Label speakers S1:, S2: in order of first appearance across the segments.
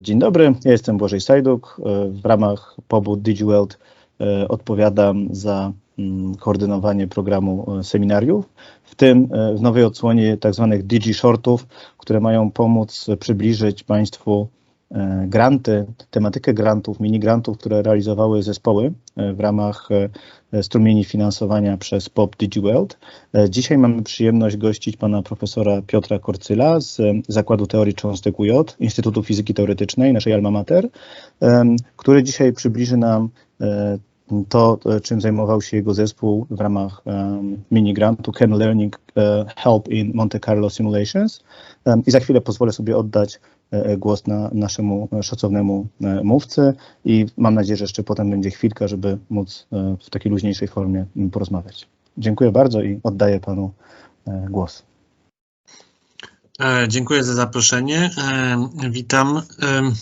S1: Dzień dobry, ja jestem Błażej Sajduk. E, W ramach pobud DigiWorld e, odpowiadam za mm, koordynowanie programu e, seminariów, w tym w nowej odsłonie tzw. Digi Shortów, które mają pomóc przybliżyć Państwu granty, tematykę grantów, mini grantów, które realizowały zespoły e, w ramach e, strumieni finansowania przez POP DigiWorld. E, Dzisiaj mamy przyjemność gościć pana profesora Piotra Korcyla z e, Zakładu Teorii Cząstek UJ, Instytutu Fizyki Teoretycznej, naszej alma mater, który dzisiaj przybliży nam e, to, e, czym zajmował się jego zespół w ramach um, mini grantu Can Learning e, Help in Monte Carlo Simulations. I za chwilę pozwolę sobie oddać e, głos na naszemu e, szacownemu e, mówcy i mam nadzieję, że jeszcze potem będzie chwilka, żeby móc e, w takiej luźniejszej formie m, porozmawiać. Dziękuję bardzo i oddaję panu e, głos.
S2: E, Dziękuję za zaproszenie. E, Witam. Em,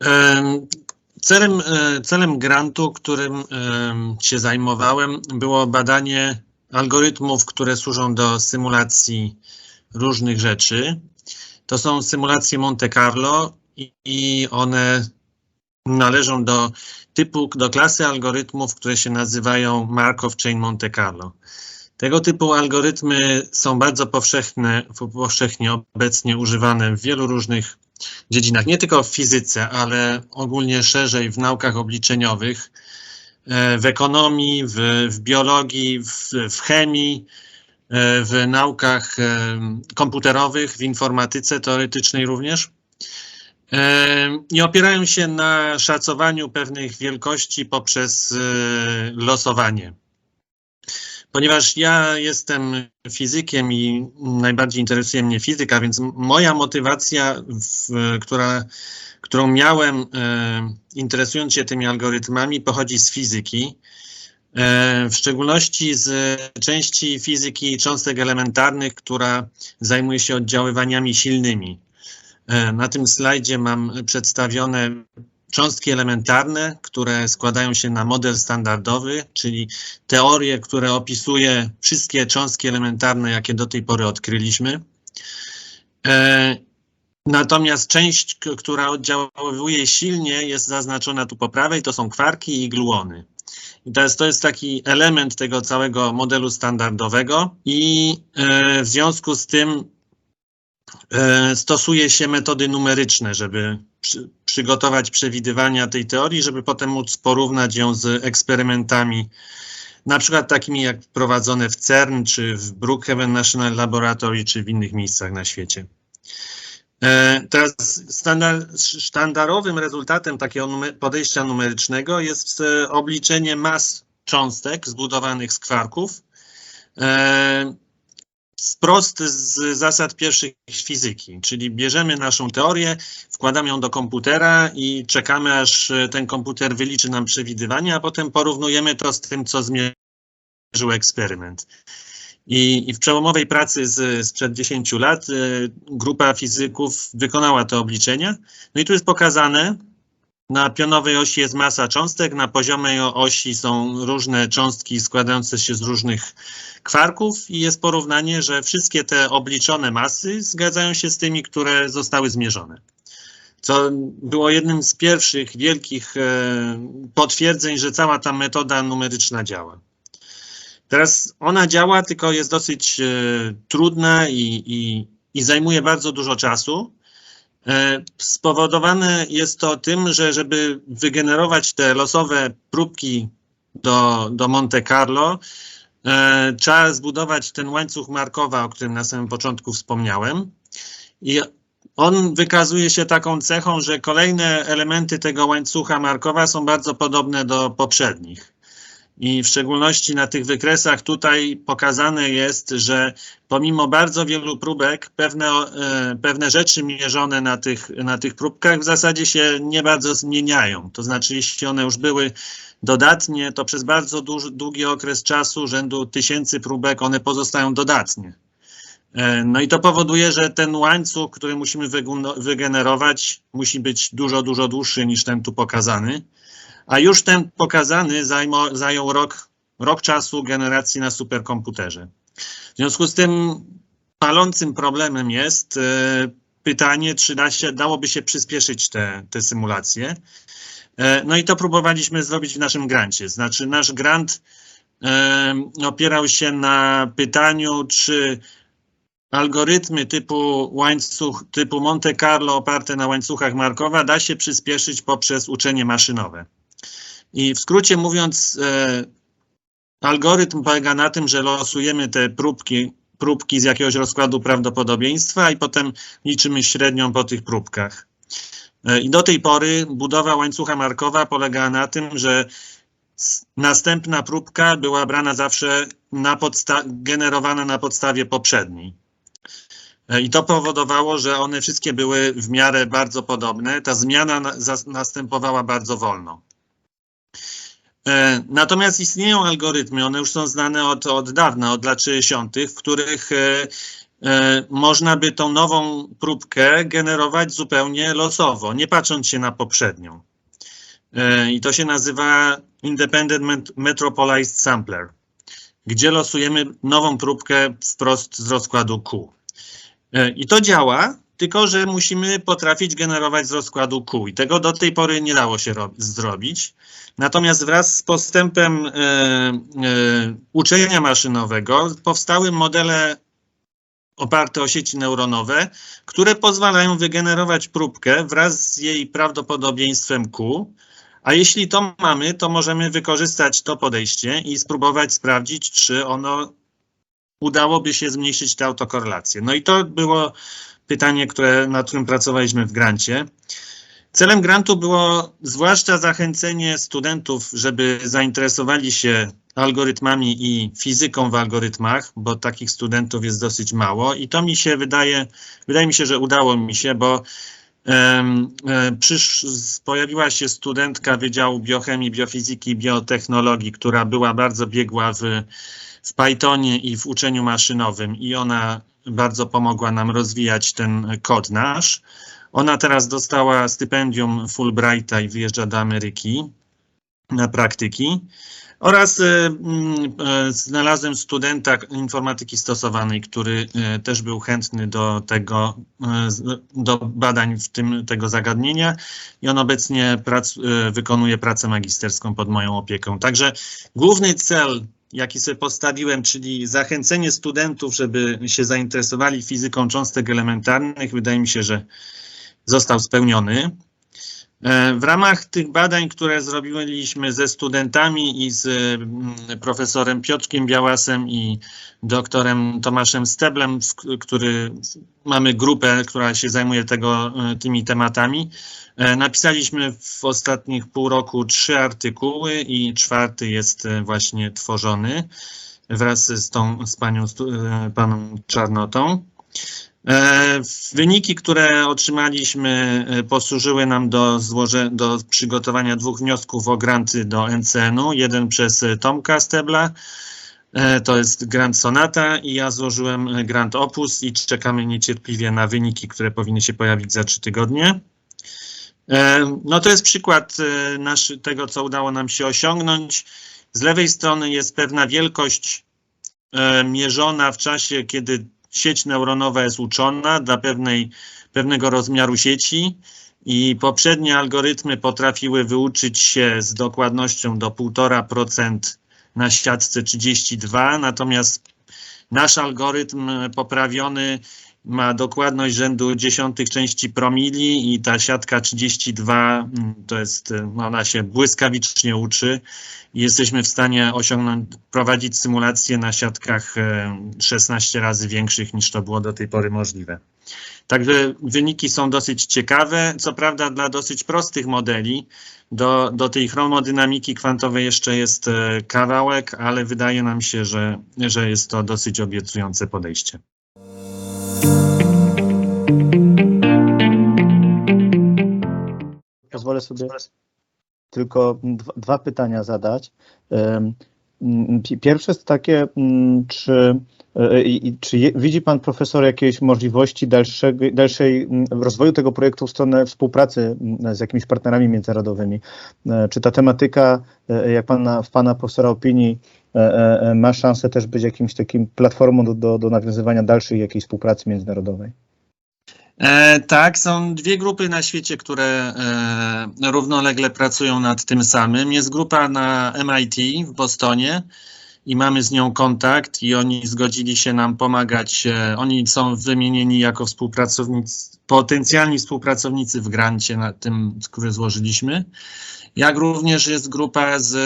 S2: em, Celem, e, celem grantu, którym się zajmowałem, było badanie algorytmów, które służą do symulacji różnych rzeczy. To są symulacje Monte Carlo i- i one należą do typu, do klasy algorytmów, które się nazywają Markov Chain Monte Carlo. Tego typu algorytmy są bardzo powszechne, powszechnie obecnie używane w wielu różnych dziedzinach, nie tylko w fizyce, ale ogólnie szerzej w naukach obliczeniowych, e, w ekonomii, w, w biologii, w, w chemii, w naukach e, komputerowych, w informatyce teoretycznej również. E, I opierają się na szacowaniu pewnych wielkości poprzez e, losowanie. Ponieważ ja jestem fizykiem i najbardziej interesuje mnie fizyka, więc moja motywacja, w, która, którą miałem e, interesując się tymi algorytmami, pochodzi z fizyki. E, w szczególności z części fizyki cząstek elementarnych, która zajmuje się oddziaływaniami silnymi. E, na tym slajdzie mam przedstawione cząstki elementarne, które składają się na model standardowy, czyli teorie, które opisuje wszystkie cząstki elementarne, jakie do tej pory odkryliśmy. E, Natomiast część, która oddziaływuje silnie, jest zaznaczona tu po prawej, to są kwarki i gluony. I teraz to jest taki element tego całego modelu standardowego i e, w związku z tym e, stosuje się metody numeryczne, żeby przy, przygotować przewidywania tej teorii, żeby potem móc porównać ją z eksperymentami, na przykład takimi jak prowadzone w CERN, czy w Brookhaven National Laboratory, czy w innych miejscach na świecie. E, Teraz sztandarowym rezultatem takiego podejścia numerycznego jest e, obliczenie mas cząstek zbudowanych z kwarków. E, Wprost z zasad pierwszych fizyki, czyli bierzemy naszą teorię, wkładamy ją do komputera i czekamy, aż e, ten komputer wyliczy nam przewidywania, a potem porównujemy to z tym, co zmierzył eksperyment. I, I w przełomowej pracy z, sprzed 10 lat y, grupa fizyków wykonała te obliczenia. No i tu jest pokazane, na pionowej osi jest masa cząstek, na poziomej osi są różne cząstki składające się z różnych kwarków i jest porównanie, że wszystkie te obliczone masy zgadzają się z tymi, które zostały zmierzone. Co było jednym z pierwszych wielkich e, potwierdzeń, że cała ta metoda numeryczna działa. Teraz ona działa, tylko jest dosyć e, trudna i, i, i zajmuje bardzo dużo czasu. E, spowodowane jest to tym, że żeby wygenerować te losowe próbki do, do Monte Carlo, e, trzeba zbudować ten łańcuch Markowa, o którym na samym początku wspomniałem. I on wykazuje się taką cechą, że kolejne elementy tego łańcucha Markowa są bardzo podobne do poprzednich. I w szczególności na tych wykresach tutaj pokazane jest, że pomimo bardzo wielu próbek, pewne, e, pewne rzeczy mierzone na tych, na tych próbkach w zasadzie się nie bardzo zmieniają. To znaczy, jeśli one już były dodatnie, to przez bardzo długi okres czasu, rzędu tysięcy próbek, one pozostają dodatnie. E, No i to powoduje, że ten łańcuch, który musimy wygenerować, musi być dużo, dużo dłuższy niż ten tu pokazany. A już ten pokazany zajmo, zajął rok, rok czasu generacji na superkomputerze. W związku z tym palącym problemem jest e, pytanie, czy da się, dałoby się przyspieszyć te, te symulacje. E, No i to próbowaliśmy zrobić w naszym grancie. Znaczy, nasz grant e, opierał się na pytaniu, czy algorytmy typu łańcuch, typu Monte Carlo oparte na łańcuchach Markowa da się przyspieszyć poprzez uczenie maszynowe. I w skrócie mówiąc, e, algorytm polega na tym, że losujemy te próbki, próbki z jakiegoś rozkładu prawdopodobieństwa i potem liczymy średnią po tych próbkach. E, I do tej pory budowa łańcucha Markowa polegała na tym, że następna próbka była brana zawsze na generowana na podstawie poprzedniej. E, I to powodowało, że one wszystkie były w miarę bardzo podobne. Ta zmiana na, następowała bardzo wolno. E, Natomiast istnieją algorytmy, one już są znane od, od dawna, od lat 60., w których e, e, można by tą nową próbkę generować zupełnie losowo, nie patrząc się na poprzednią. I to się nazywa Independent Met- Metropolized Sampler, gdzie losujemy nową próbkę wprost z rozkładu Q. I to działa, tylko że musimy potrafić generować z rozkładu Q i tego do tej pory nie dało się rob- zrobić. Natomiast wraz z postępem e, e, uczenia maszynowego powstały modele oparte o sieci neuronowe, które pozwalają wygenerować próbkę wraz z jej prawdopodobieństwem Q. A jeśli to mamy, to możemy wykorzystać to podejście i spróbować sprawdzić, czy ono udałoby się zmniejszyć te autokorelacje. No i to było pytanie, które, nad którym pracowaliśmy w grancie. Celem grantu było zwłaszcza zachęcenie studentów, żeby zainteresowali się algorytmami i fizyką w algorytmach, bo takich studentów jest dosyć mało i to mi się wydaje, wydaje mi się, że udało mi się, bo e, przysz, pojawiła się studentka Wydziału Biochemii, Biofizyki i Biotechnologii, która była bardzo biegła w, w Pythonie i w uczeniu maszynowym i ona bardzo pomogła nam rozwijać ten kod nasz. Ona teraz dostała stypendium Fulbrighta i wyjeżdża do Ameryki na praktyki. Oraz e, e, znalazłem studenta informatyki stosowanej, który e, też był chętny do tego, do badań w tym tego zagadnienia i on obecnie prac, wykonuje pracę magisterską pod moją opieką. Także główny cel, jaki sobie postawiłem, czyli zachęcenie studentów, żeby się zainteresowali fizyką cząstek elementarnych, wydaje mi się, że został spełniony. E, W ramach tych badań, które zrobiliśmy ze studentami i z mm, profesorem Piotrkiem Białasem i doktorem Tomaszem Steblem, który mamy grupę, która się zajmuje tego, e, tymi tematami, e, napisaliśmy w ostatnich pół roku trzy artykuły i czwarty jest właśnie tworzony wraz z tą, z panią, paną Czarnotą. E, Wyniki, które otrzymaliśmy, e, posłużyły nam do, złoże, do przygotowania dwóch wniosków o granty do NCN-u. Jeden przez Tomka Stebla, e, to jest grant Sonata i ja złożyłem grant Opus i czekamy niecierpliwie na wyniki, które powinny się pojawić za trzy tygodnie. No to jest przykład nasz, tego, co udało nam się osiągnąć. Z lewej strony jest pewna wielkość mierzona w czasie, kiedy sieć neuronowa jest uczona dla pewnej, pewnego rozmiaru sieci i poprzednie algorytmy potrafiły wyuczyć się z dokładnością do 1,5% na siatce 32, natomiast nasz algorytm poprawiony ma dokładność rzędu dziesiątych części promili i ta siatka 32 mm, to jest, e, ona się błyskawicznie uczy jesteśmy w stanie osiągnąć, prowadzić symulacje na siatkach e, 16 razy większych niż to było do tej pory możliwe. Także wyniki są dosyć ciekawe, co prawda dla dosyć prostych modeli. Do, do tej chromodynamiki kwantowej jeszcze jest e, kawałek, ale wydaje nam się, że, że jest to dosyć obiecujące podejście.
S1: Pozwolę sobie tylko dwa, pytania zadać. Pierwsze jest takie, czy, e, i czy widzi pan profesor jakieś możliwości dalszego, dalszej rozwoju tego projektu w stronę współpracy z jakimiś partnerami międzynarodowymi? E, Czy ta tematyka, e, jak pana, w pana profesora opinii, e, e, e, ma szansę też być jakimś takim platformą do, do, do nawiązywania dalszej jakiejś współpracy międzynarodowej?
S2: E, tak, są dwie grupy na świecie, które e, równolegle pracują nad tym samym. Jest grupa na MIT w Bostonie i mamy z nią kontakt i oni zgodzili się nam pomagać. E, oni są wymienieni jako współpracownicy, potencjalni współpracownicy w grancie na tym, który złożyliśmy. Jak również jest grupa z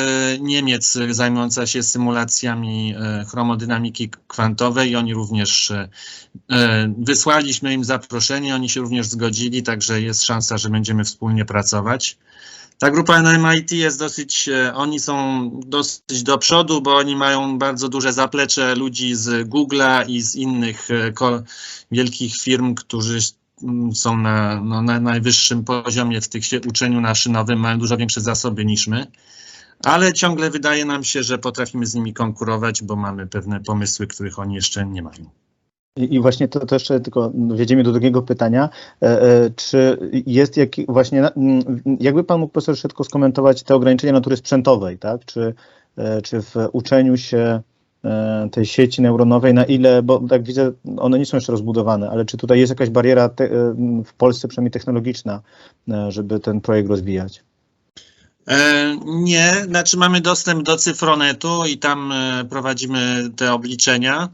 S2: Niemiec zajmująca się symulacjami e, chromodynamiki kwantowej oni również e, E, Wysłaliśmy im zaproszenie, oni się również zgodzili, także jest szansa, że będziemy wspólnie pracować. Ta grupa na MIT jest dosyć, e, oni są dosyć do przodu, bo oni mają bardzo duże zaplecze ludzi z Google'a i z innych e, wielkich firm, którzy są na, no, na najwyższym poziomie w tych uczeniu maszynowym, mają dużo większe zasoby niż my. Ale ciągle wydaje nam się, że potrafimy z nimi konkurować, bo mamy pewne pomysły, których oni jeszcze nie mają.
S1: I, właśnie to, jeszcze tylko wjedziemy do drugiego pytania. E, e, czy jest jaki, właśnie, jakby pan mógł profesor Szetko skomentować te ograniczenia natury sprzętowej, tak? Czy, e, czy w uczeniu się tej sieci neuronowej, na ile, bo tak widzę, one nie są jeszcze rozbudowane, ale czy tutaj jest jakaś bariera te, e, w Polsce przynajmniej technologiczna, e, żeby ten projekt rozwijać?
S2: E, Nie, znaczy mamy dostęp do cyfronetu i tam e, prowadzimy te obliczenia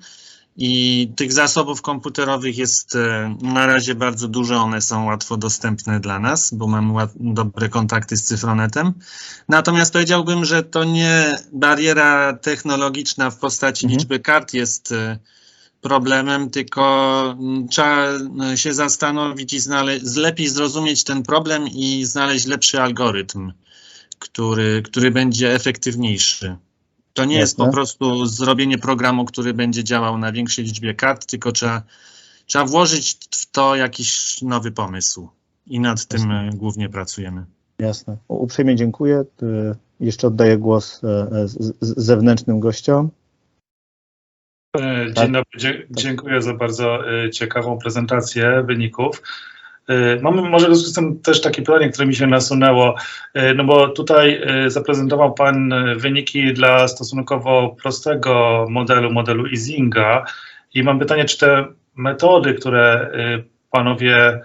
S2: i tych zasobów komputerowych jest e, na razie bardzo dużo, one są łatwo dostępne dla nas, bo mamy dobre kontakty z cyfronetem. Natomiast powiedziałbym, że to nie bariera technologiczna w postaci
S1: Mhm.
S2: liczby kart jest e, problemem, tylko trzeba e, się zastanowić i znale- lepiej zrozumieć ten problem i znaleźć lepszy algorytm który, który będzie efektywniejszy. To nie jest
S1: Jasne.
S2: po prostu zrobienie programu, który będzie działał na większej liczbie kart, tylko trzeba, trzeba włożyć w to jakiś nowy pomysł. I nad tym e, głównie pracujemy.
S1: Jasne. Uprzejmie dziękuję. E, Jeszcze oddaję głos e, zewnętrznym gościom.
S3: Dzień
S1: Tak.
S3: dobry, dzie- dziękuję za bardzo ciekawą prezentację wyników. E, Mamy może w związku z tym też takie pytanie, które mi się nasunęło, e, no bo tutaj e, zaprezentował Pan wyniki dla stosunkowo prostego modelu, modelu Isinga i mam pytanie, czy te metody, które Panowie,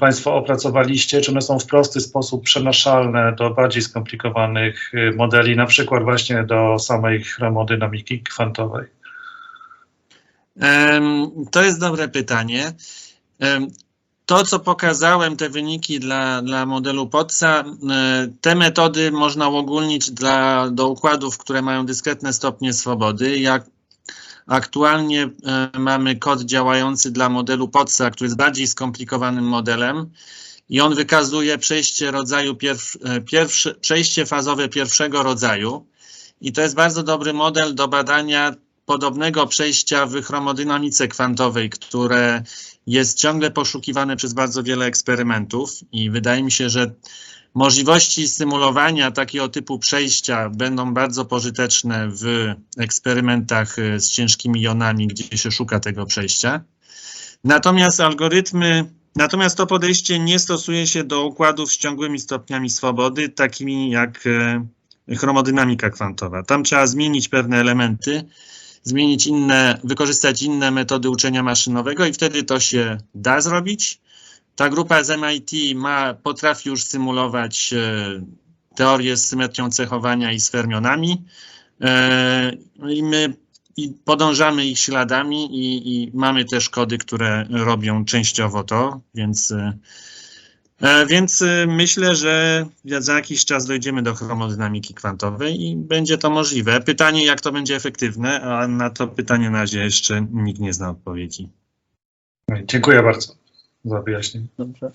S3: Państwo opracowaliście, czy one są w prosty sposób przenaszalne do bardziej skomplikowanych modeli, na przykład właśnie do samej chromodynamiki kwantowej?
S2: To jest dobre pytanie. To, co pokazałem, te wyniki dla, dla modelu POTSA, e, te metody można uogólnić dla, do układów, które mają dyskretne stopnie swobody. Jak aktualnie e, mamy kod działający dla modelu POTSA, który jest bardziej skomplikowanym modelem i on wykazuje przejście rodzaju pierw, e, pierwsze, przejście fazowe pierwszego rodzaju. I to jest bardzo dobry model do badania podobnego przejścia w chromodynamice kwantowej, które jest ciągle poszukiwane przez bardzo wiele eksperymentów i wydaje mi się, że możliwości symulowania takiego typu przejścia będą bardzo pożyteczne w eksperymentach y, z ciężkimi jonami, gdzie się szuka tego przejścia. Natomiast algorytmy, natomiast to podejście nie stosuje się do układów z ciągłymi stopniami swobody, takimi jak y, chromodynamika kwantowa. Tam trzeba zmienić pewne elementy, zmienić inne, wykorzystać inne metody uczenia maszynowego i wtedy to się da zrobić. Ta grupa z MIT ma, potrafi już symulować e, teorię z symetrią cechowania i z fermionami. E, I my i podążamy ich śladami i, i mamy też kody, które robią częściowo to, więc E, Więc y, myślę, że za jakiś czas dojdziemy do chromodynamiki kwantowej i będzie to możliwe. Pytanie, jak to będzie efektywne, a na to pytanie na razie jeszcze nikt nie zna odpowiedzi.
S3: Dziękuję bardzo za wyjaśnienie.
S1: Dobrze.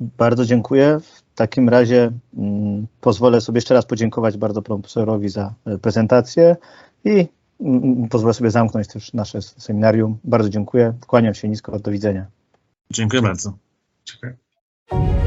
S1: Bardzo dziękuję. W takim razie mm, pozwolę sobie jeszcze raz podziękować bardzo profesorowi za e, prezentację i mm, pozwolę sobie zamknąć też nasze seminarium. Bardzo dziękuję. Kłaniam się nisko. Do widzenia.
S2: Dziękuję bardzo.
S3: Dziękuję. you